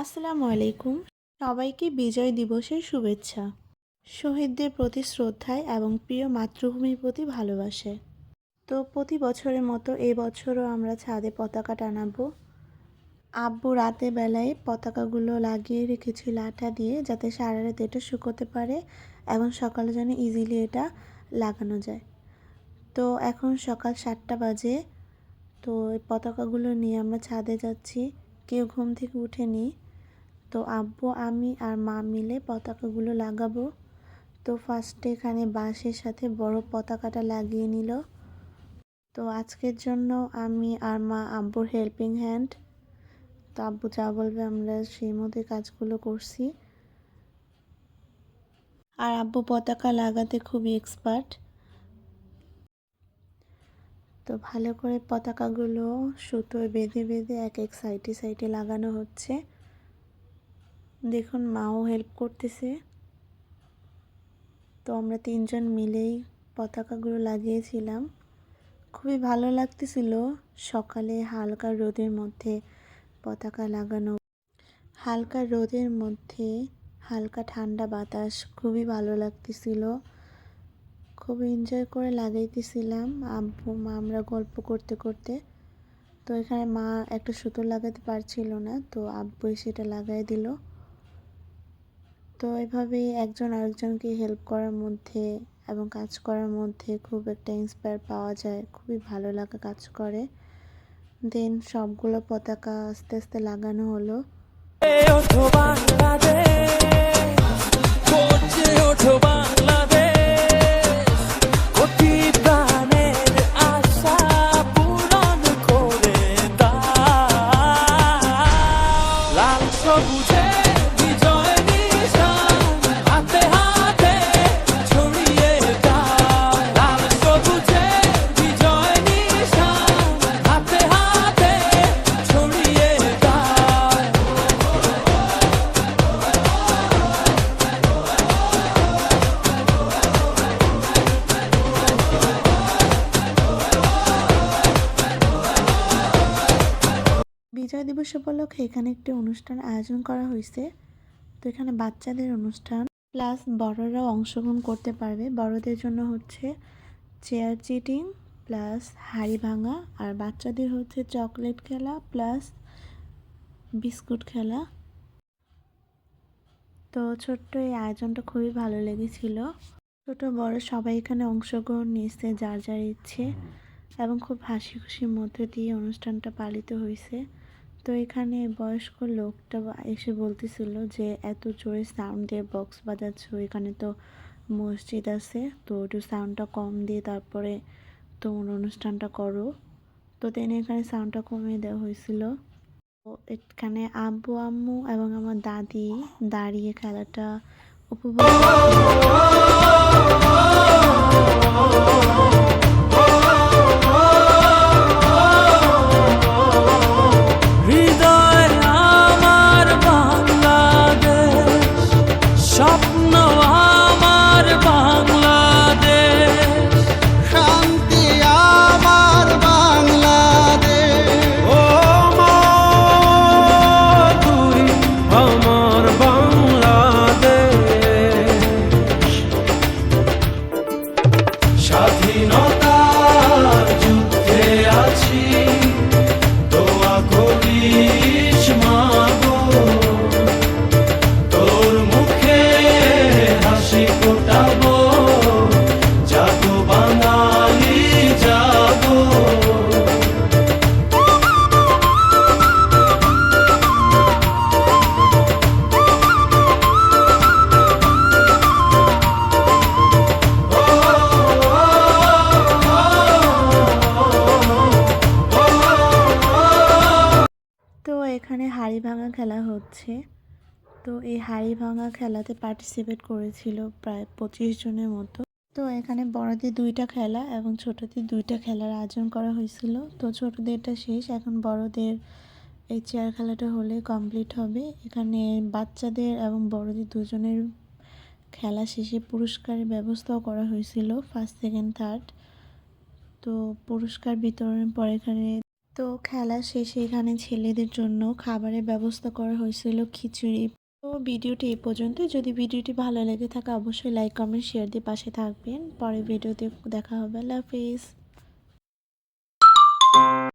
আসসালামু আলাইকুম। সবাইকে বিজয় দিবসের শুভেচ্ছা। শহীদদের প্রতি শ্রদ্ধায় এবং প্রিয় মাতৃভূমির প্রতি ভালোবাসে। তো প্রতি বছরের মতো এই বছরও আমরা ছাদে পতাকা টানাবো। আব্বু রাতে বেলায় পতাকাগুলো লাগিয়ে রেখেছিল আঠা দিয়ে যাতে সারা রাত এটা শুকোতে পারে এবং সকালে যেন ইজিলি এটা লাগানো যায়। তো এখন সকাল সাতটা বাজে। তো এই পতাকাগুলো নিয়ে আমরা ছাদে যাচ্ছি। কেউ ঘুম থেকে উঠেনি। তো আব্বু, আমি আর মা মিলে পতাকাগুলো লাগাবো। তো ফার্স্টে এখানে বাঁশের সাথে বড় পতাকাটা লাগিয়ে নিল। তো আজকের জন্য আমি আর মা আব্বুর হেল্পিং হ্যান্ড তো আব্বু যা বলবে আমরা সেই মতোই কাজগুলো করছি। আর আব্বু পতাকা লাগাতে খুবই এক্সপার্ট তো ভালো করে পতাকাগুলো সুতোয় বেঁধে বেঁধে এক এক সাইডে সাইডে লাগানো হচ্ছে। দেখুন, মাও হেল্প করতেছে। তো আমরা তিনজন মিলেই পতাকাগুলো লাগিয়েছিলাম। খুবই ভালো লাগতেছিল সকালে হালকা রোদের মধ্যে পতাকা লাগানো। হালকা রোদের মধ্যে হালকা ঠান্ডা বাতাস খুবই ভালো লাগতেছিল। খুব এনজয় করে লাগাইতেছিলাম আব্বু, মা আমরা গল্প করতে করতে। তো এখানে মা একটা সুতো লাগাতে পারছিল না, তো আব্বু সেটা লাগাই দিল। তো এভাবেই একজন আরেকজনকে হেল্প করার মধ্যে এবং কাজ করার মধ্যে খুব একটা ইন্সপায়ার পাওয়া যায়। খুবই ভালো লাগা কাজ করে। দেন সবগুলো পতাকা আস্তে আস্তে লাগানো হলো। ওঠো বিজয় দিবস উপলক্ষে এখানে একটি অনুষ্ঠান আয়োজন করা হয়েছে। তো এখানে বাচ্চাদের অনুষ্ঠান প্লাস বড়রাও অংশগ্রহণ করতে পারবে। বড়দের জন্য হচ্ছে চেয়ার চিটিং প্লাস হাড়ি ভাঙা আর বাচ্চাদের হচ্ছে চকলেট খেলা প্লাস বিস্কুট খেলা। তো ছোট্ট এই আয়োজনটা খুবই ভালো লেগেছিল। ছোট বড় সবাই এখানে অংশগ্রহণ নিয়েছে যার যার ইচ্ছে এবং খুব হাসি খুশির মধ্যে দিয়ে অনুষ্ঠানটা পালিত হয়েছে। তো এখানে বয়স্ক লোকটা এসে বলতেছিল যে, এত জোরে সাউন্ড দিয়ে বক্স বাজাচ্ছ, এখানে তো মসজিদ আছে, তো একটু সাউন্ডটা কম দিয়ে তারপরে তোমার অনুষ্ঠানটা করো। তো তেনে এখানে সাউন্ডটা কমিয়ে দেওয়া হয়েছিল। তো এখানে আব্বু, আম্মু এবং আমার দাদি দাঁড়িয়ে খেলাটা উপভোগ হাড়ি ভাঙা খেলা হচ্ছে। তো এই হাড়ি ভাঙা খেলাতে পার্টিসিপেট করেছিল প্রায় পঁচিশ জনের মতো। তো এখানে বড়দের দুইটা খেলা এবং ছোটদের দুইটা খেলার আয়োজন করা হয়েছিল। তো ছোটদেরটা শেষ, এখন বড়দের এই চেয়ার খেলাটা হলে কমপ্লিট হবে। এখানে বাচ্চাদের এবং বড়দের দুজনের খেলা শেষে পুরস্কারের ব্যবস্থাও করা হয়েছিল ফার্স্ট সেকেন্ড থার্ড তো পুরস্কার বিতরণের পর এখানে তো খেলা শেষে এখানে ছেলেদের জন্য খাবারের ব্যবস্থা করা হয়েছিল খিচুড়ি। তো ভিডিওটি এই পর্যন্ত যদি ভিডিওটি ভালো লেগে থাকে, অবশ্যই লাইক কমেন্ট শেয়ার দিয়ে পাশে থাকবেন। পরে ভিডিওতে দেখা হবে। আল্লাহ হাফিজ।